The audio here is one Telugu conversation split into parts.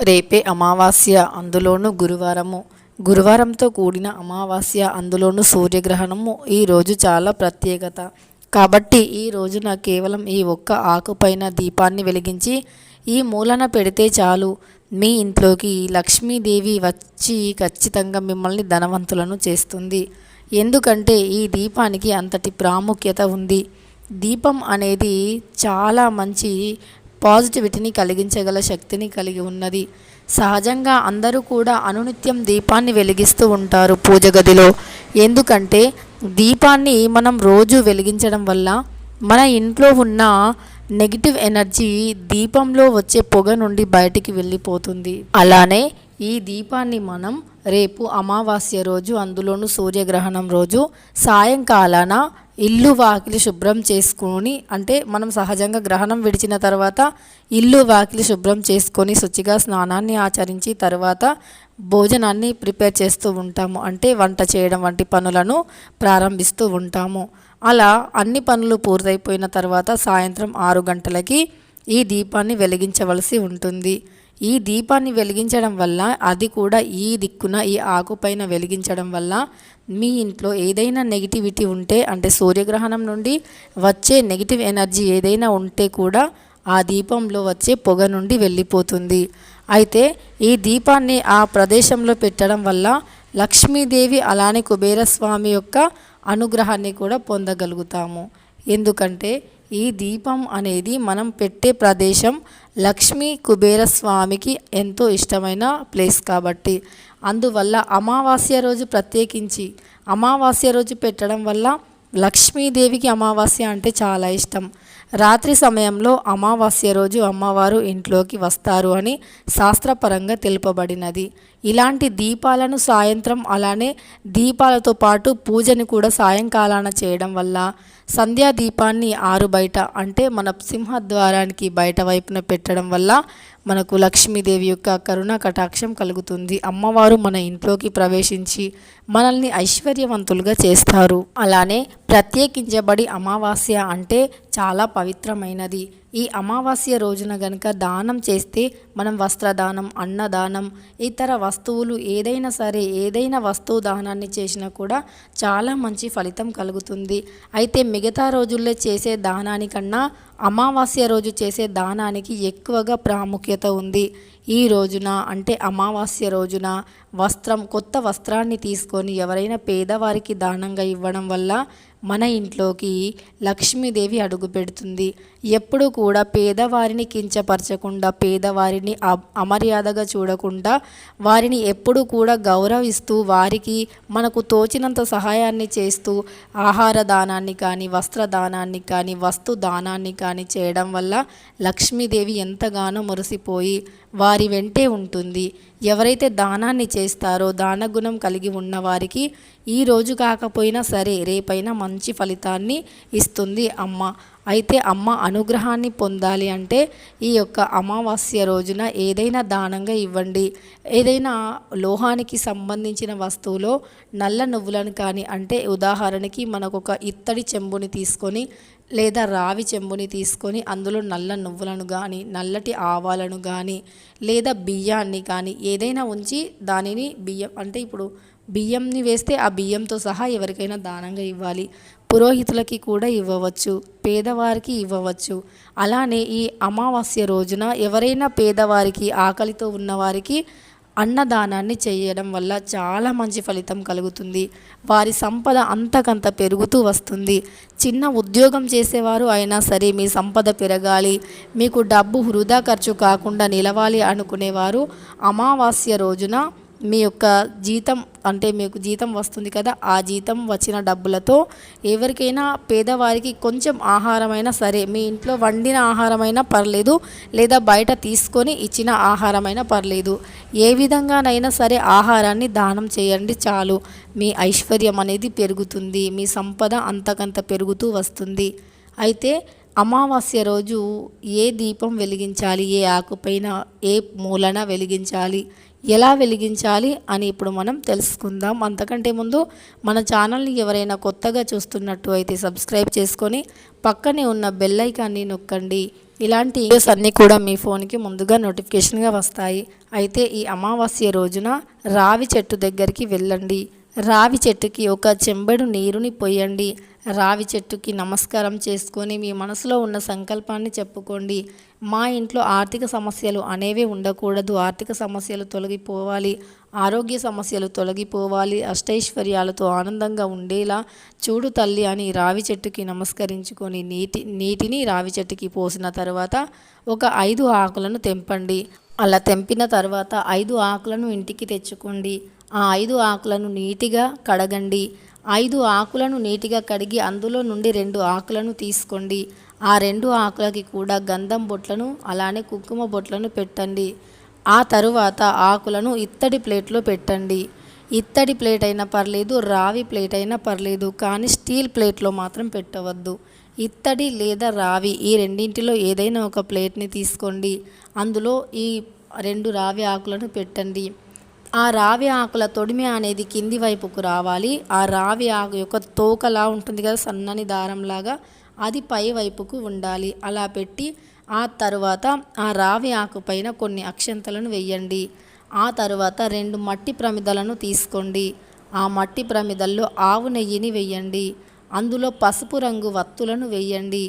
రేపే అమావాస్య అందులోనూ గురువారము. గురువారంతో కూడిన అమావాస్య అందులోనూ సూర్యగ్రహణము ఈ రోజు చాలా ప్రత్యేకత. కాబట్టి ఈ రోజున కేవలం ఈ ఒక్క ఆకుపైన దీపాన్ని వెలిగించి ఈ మూలన పెడితే చాలు. మీ ఇంట్లోకి లక్ష్మీదేవి వచ్చి ఖచ్చితంగా మిమ్మల్ని ధనవంతులను చేస్తుంది. ఎందుకంటే ఈ దీపానికి అంతటి ప్రాముఖ్యత ఉంది. దీపం అనేది చాలా మంచి పాజిటివిటీని కలిగించగల శక్తిని కలిగి ఉన్నది. సహజంగా అందరూ కూడా అనునిత్యం దీపాన్ని వెలిగిస్తూ ఉంటారు పూజ గదిలో. ఎందుకంటే దీపాన్ని మనం రోజు వెలిగించడం వల్ల మన ఇంట్లో ఉన్న నెగిటివ్ ఎనర్జీ దీపంలో వచ్చే పొగ నుండి బయటికి వెళ్ళిపోతుంది. అలానే ఈ దీపాన్ని మనం రేపు అమావాస్య రోజు అందులోనూ సూర్యగ్రహణం రోజు సాయంకాలాన ఇల్లు వాకిలి శుభ్రం చేసుకొని అంటే మనం సహజంగా గ్రహణం విడిచిన తర్వాత ఇల్లు వాకిలి శుభ్రం చేసుకొని శుచిగా స్నానాన్ని ఆచరించి తర్వాత భోజనాన్ని ప్రిపేర్ చేస్తూ ఉంటాము. అంటే వంట చేయడం వంటి పనులను ప్రారంభిస్తూ ఉంటాము. అలా అన్ని పనులు పూర్తయిపోయిన తర్వాత సాయంత్రం ఆరు గంటలకి ఈ దీపాన్ని వెలిగించవలసి ఉంటుంది. ఈ దీపాన్ని వెలిగించడం వల్ల అది కూడా ఈ దిక్కున ఈ ఆకుపైన వెలిగించడం వల్ల మీ ఇంట్లో ఏదైనా నెగిటివిటీ ఉంటే అంటే సూర్యగ్రహణం నుండి వచ్చే నెగిటివ్ ఎనర్జీ ఏదైనా ఉంటే కూడా ఆ దీపంలో వచ్చే పొగ నుండి వెళ్ళిపోతుంది. అయితే ఈ దీపాన్ని ఆ ప్రదేశంలో పెట్టడం వల్ల లక్ష్మీదేవి అలానే కుబేరస్వామి యొక్క అనుగ్రహాన్ని కూడా పొందగలుగుతాము. ఎందుకంటే ఈ దీపం అనేది మనం పెట్టే ప్రదేశం లక్ష్మీ కుబేర స్వామికి ఎంతో ఇష్టమైన ప్లేస్ కాబట్టి. అందువల్ల అమావాస్య రోజు ప్రత్యేకించి అమావాస్య రోజు పెట్టడం వల్ల లక్ష్మీదేవికి అమావాస్య అంటే చాలా ఇష్టం. రాత్రి సమయంలో అమావాస్య రోజు అమ్మవారు ఇంట్లోకి వస్తారు అని శాస్త్రపరంగా తెలుపబడినది. ఇలాంటి దీపాలను సాయంత్రం అలానే దీపాలతో పాటు పూజని కూడా సాయంకాలాన చేయడం వల్ల సంధ్యా దీపాన్ని ఆరు బయట అంటే మన సింహద్వారానికి బయట వైపున పెట్టడం వల్ల మనకు లక్ష్మీదేవి యొక్క కరుణ కటాక్షం కలుగుతుంది. అమ్మవారు మన ఇంట్లోకి ప్రవేశించి మనల్ని ఐశ్వర్యవంతులుగా చేస్తారు. అలానే ప్రత్యేకించబడి అమావాస్య అంటే చాలా పవిత్రమైనది. ఈ అమావాస్య రోజున గనుక దానం చేస్తే మనం వస్త్రదానం అన్నదానం ఇతర వస్తువులు ఏదైనా సరే ఏదైనా వస్తువు దానాన్ని చేసినా కూడా చాలా మంచి ఫలితం కలుగుతుంది. అయితే మిగతా రోజుల్లో చేసే దానానికన్నా అమావాస్య రోజు చేసే దానానికి ఎక్కువగా ప్రాముఖ్యత ఉంది. ఈ రోజున అంటే అమావాస్య రోజున వస్త్రం కొత్త వస్త్రాన్ని తీసుకొని ఎవరైనా పేదవారికి దానంగా ఇవ్వడం వల్ల మన ఇంట్లోకి లక్ష్మీదేవి అడుగు పెడుతుంది. ఎప్పుడు కూడా పేదవారిని కించపరచకుండా పేదవారిని అమర్యాదగా చూడకుండా వారిని ఎప్పుడు కూడా గౌరవిస్తూ వారికి మనకు తోచినంత సహాయాన్ని చేస్తూ ఆహార దానాన్ని కానీ వస్త్ర దానాన్ని కానీ వస్తు దానాన్ని కానీ చేయడం వల్ల లక్ష్మీదేవి ఎంతగానో మురిసిపోయి వారి వెంటే ఉంటుంది. ఎవరైతే దానాన్ని చేస్తారో దానగుణం కలిగి ఉన్నవారికి ఈ రోజు కాకపోయినా సరే రేపైనా మంచి ఫలితాన్ని ఇస్తుంది అమ్మ. అయితే అమ్మ అనుగ్రహాన్ని పొందాలి అంటే ఈ యొక్క అమావాస్య రోజున ఏదైనా దానంగా ఇవ్వండి. ఏదైనా లోహానికి సంబంధించిన వస్తువులో నల్ల నువ్వులను కానీ అంటే ఉదాహరణకి మనకు ఒక ఇత్తడి చెంబుని తీసుకొని లేదా రావి చెంబుని తీసుకొని అందులో నల్ల నువ్వులను కానీ నల్లటి ఆవాలను కానీ లేదా బియ్యాన్ని కానీ ఏదైనా ఉంచి దానిని బియ్యం అంటే ఇప్పుడు బియ్యంని వేస్తే ఆ బియ్యంతో సహా ఎవరికైనా దానంగా ఇవ్వాలి. పురోహితులకి కూడా ఇవ్వవచ్చు పేదవారికి ఇవ్వవచ్చు. అలానే ఈ అమావాస్య రోజున ఎవరైనా పేదవారికి ఆకలితో ఉన్నవారికి అన్నదానాన్ని చేయడం వల్ల చాలా మంచి ఫలితం కలుగుతుంది. వారి సంపద అంతకంత పెరుగుతూ వస్తుంది. చిన్న ఉద్యోగం చేసేవారు అయినా సరే మీ సంపద పెరగాలి. మీకు డబ్బు వృధా ఖర్చు కాకుండా నిలవాలి అనుకునేవారు అమావాస్య రోజున మీ యొక్క జీతం అంటే మీకు జీతం వస్తుంది కదా ఆ జీతం వచ్చిన డబ్బులతో ఎవరికైనా పేదవారికి కొంచెం ఆహారమైనా సరే మీ ఇంట్లో వండిన ఆహారమైనా పర్లేదు లేదా బయట తీసుకొని ఇచ్చిన ఆహారమైనా పర్లేదు. ఏ విధంగానైనా సరే ఆహారాన్ని దానం చేయండి చాలు. మీ ఐశ్వర్యం అనేది పెరుగుతుంది మీ సంపద అంతకంత పెరుగుతూ వస్తుంది. అయితే అమావాస్య రోజు ఏ దీపం వెలిగించాలి? ఏ ఆకుపైన ఏ మూలన వెలిగించాలి? ఎలా వెలిగించాలి? అని ఇప్పుడు మనం తెలుసుకుందాం. అంతకంటే ముందు మన ఛానల్ని ఎవరైనా కొత్తగా చూస్తున్నట్టు అయితే సబ్స్క్రైబ్ చేసుకొని పక్కనే ఉన్న బెల్ ఐకాన్ని నొక్కండి. ఇలాంటి వీడియోస్ అన్నీ కూడా మీ ఫోన్కి ముందుగా నోటిఫికేషన్గా వస్తాయి. అయితే ఈ అమావాస్య రోజున రావి చెట్టు దగ్గరికి వెళ్ళండి. రావి చెట్టుకి ఒక చెంబెడు నీరుని పోయండి. రావి చెట్టుకి నమస్కారం చేసుకొని మీ మనసులో ఉన్న సంకల్పాన్ని చెప్పుకోండి. మా ఇంట్లో ఆర్థిక సమస్యలు అనేవి ఉండకూడదు. ఆర్థిక సమస్యలు తొలగిపోవాలి. ఆరోగ్య సమస్యలు తొలగిపోవాలి. అష్టైశ్వర్యాలతో ఆనందంగా ఉండేలా చూడు తల్లి అని రావి చెట్టుకి నమస్కరించుకొని నీటి నీటిని రావి చెట్టుకి పోసిన తర్వాత ఒక ఐదు ఆకులను తెంపండి. అలా తెంపిన తర్వాత ఐదు ఆకులను ఇంటికి తెచ్చుకోండి. ఆ ఐదు ఆకులను నీటిగా కడగండి. ఐదు ఆకులను నీటిగా కడిగి అందులో నుండి రెండు ఆకులను తీసుకోండి. ఆ రెండు ఆకులకి కూడా గంధం బొట్లను అలానే కుంకుమ బొట్లను పెట్టండి. ఆ తరువాత ఆకులను ఇత్తడి ప్లేట్లో పెట్టండి. ఇత్తడి ప్లేట్ అయినా పర్లేదు రావి ప్లేట్ అయినా పర్లేదు కానీ స్టీల్ ప్లేట్లో మాత్రం పెట్టవద్దు. ఇత్తడి లేదా రావి ఈ రెండింటిలో ఏదైనా ఒక ప్లేట్ని తీసుకోండి. అందులో ఈ రెండు రావి ఆకులను పెట్టండి. ఆ రావి ఆకుల తొడిమి అనేది కింది వైపుకు రావాలి. ఆ రావి ఆకు యొక్క తోకలా ఉంటుంది కదా సన్నని దారంలాగా అది పై వైపుకు ఉండాలి. అలా పెట్టి ఆ తరువాత ఆ రావి ఆకు పైన కొన్ని అక్షంతలను వెయ్యండి ఆ తరువాత రెండు మట్టి ప్రమిదలను తీసుకోండి. ఆ మట్టి ప్రమిదల్లో ఆవు నెయ్యిని వెయ్యండి అందులో పసుపు రంగు వత్తులను వెయ్యండి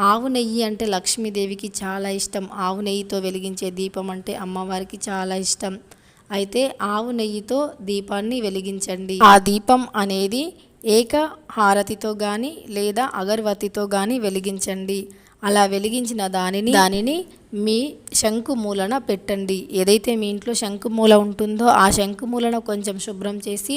ఆవు నెయ్యి అంటే లక్ష్మీదేవికి చాలా ఇష్టం. ఆవు నెయ్యితో వెలిగించే దీపం అంటే అమ్మవారికి చాలా ఇష్టం. అయితే ఆవు నెయ్యితో దీపాన్ని వెలిగించండి. ఆ దీపం అనేది ఏక హారతితో కానీ లేదా అగరవత్తితో కానీ వెలిగించండి. అలా వెలిగించిన దానిని దానిని మీ శంకుమూలన పెట్టండి. ఏదైతే మీ ఇంట్లో శంకుమూల ఉంటుందో ఆ శంకుమూలన కొంచెం శుభ్రం చేసి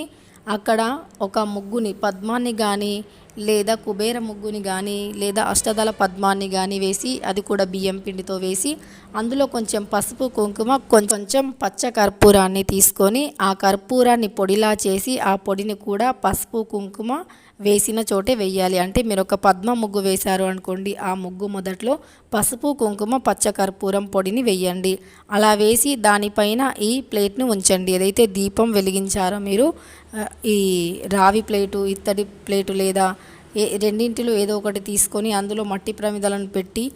అక్కడ ఒక ముగ్గుని పద్మాన్ని కానీ లేదా కుబేర ముగ్గుని కానీ లేదా అష్టదళ పద్మాన్ని కానీ వేసి అది కూడా బియ్యం పిండితో వేసి అందులో కొంచెం పసుపు కుంకుమ కొంచెం పచ్చ కర్పూరాన్ని తీసుకొని ఆ కర్పూరాన్ని పొడిలా చేసి ఆ పొడిని కూడా పసుపు కుంకుమ వేసిన చోటే వెయ్యాలి. అంటే మీరు ఒక పద్మ ముగ్గు వేశారు అనుకోండి ఆ ముగ్గు మొదట్లో పసుపు కుంకుమ పచ్చ కర్పూరం పొడిని వెయ్యండి. అలా వేసి దానిపైన ఈ ప్లేట్ను ఉంచండి. ఏదైతే దీపం వెలిగించారో మీరు ఈ రావి ప్లేటు ఇత్తడి ప్లేటు లేదా ఏ రెండింటిలో ఏదో ఒకటి తీసుకొని అందులో మట్టి ప్రమిదలను పెట్టి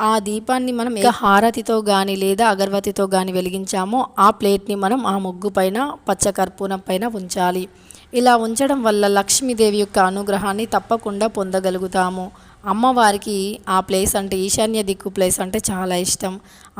ఆ దీపాన్ని మనం ఏ హారతితో కానీ లేదా అగరవతితో కానీ వెలిగించామో ఆ ప్లేట్ని మనం ఆ ముగ్గు పైన పచ్చ కర్పూరం పైన ఉంచాలి. ఇలా ఉంచడం వల్ల లక్ష్మీదేవి యొక్క అనుగ్రహాన్ని తప్పకుండా పొందగలుగుతాము. అమ్మవారికి ఆ ప్లేస్ అంటే ఈశాన్య దిక్కు ప్లేస్ అంటే చాలా ఇష్టం.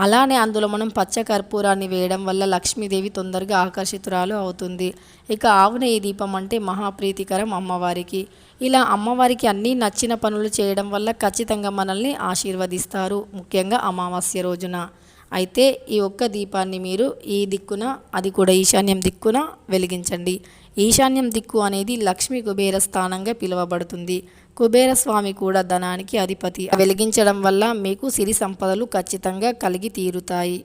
అలానే అందులో మనం పచ్చ కర్పూరాన్ని వేయడం వల్ల లక్ష్మీదేవి తొందరగా ఆకర్షితురాలు అవుతుంది. ఇక ఆవు నెయ్యి దీపం అంటే మహాప్రీతికరం అమ్మవారికి. ఇలా అమ్మవారికి అన్నీ నచ్చిన పనులు చేయడం వల్ల ఖచ్చితంగా మనల్ని ఆశీర్వదిస్తారు ముఖ్యంగా అమావాస్య రోజున. అయితే ఈ ఒక్క దీపాన్ని మీరు ఈ దిక్కున అది కూడా ఈశాన్యం దిక్కున వెలిగించండి. ఈశాన్యం దిక్కు అనేది లక్ష్మి కుబేర స్థానంగా పిలువబడుతుంది. కుబేర స్వామి కూడా ధనానికి అధిపతి. వెలిగించడం వల్ల మీకు సిరి సంపదలు ఖచ్చితంగా కలిగి తీరుతాయి.